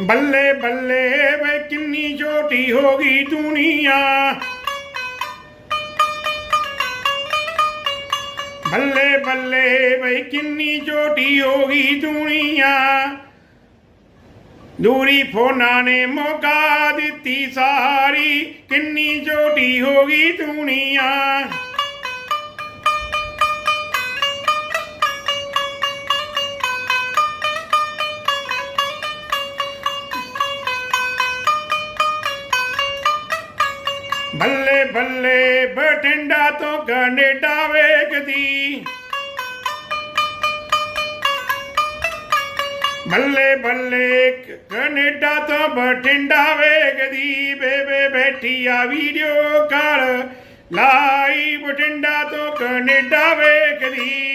ਬੱਲੇ ਬੱਲੇ ਵੇ ਕਿੰਨੀ ਛੋਟੀ ਹੋ ਗਈ ਦੁਨੀਆ ਬੱਲੇ ਬੱਲੇ ਵੇ ਕਿੰਨੀ ਛੋਟੀ ਹੋ ਗਈ ਦੁਨੀਆ ਦੂਰੀ ਫੋਨਾਂ ਨੇ ਮੌਕਾ ਦਿੱਤੀ ਸਾਰੀ, ਕਿੰਨੀ ਛੋਟੀ ਹੋ ਗਈ ਦੁਨੀਆ ਬੱਲੇ ਬੱਲੇ ਬਠਿੰਡਾ ਤੋਂ ਕੈਨੇਡਾ ਵੇਖਦੀ। ਬੱਲੇ ਬੱਲੇ ਕੈਨੇਡਾ ਤੋਂ ਬਠਿੰਡਾ ਵੇਖਦੀ। ਬੇਬੇ ਬੈਠੀ ਆ ਵੀਡੀਓ ਕਾਲ। ਲਾਈ ਬਠਿੰਡਾ ਤੋਂ ਕੈਨੇਡਾ ਵੇਖਦੀ।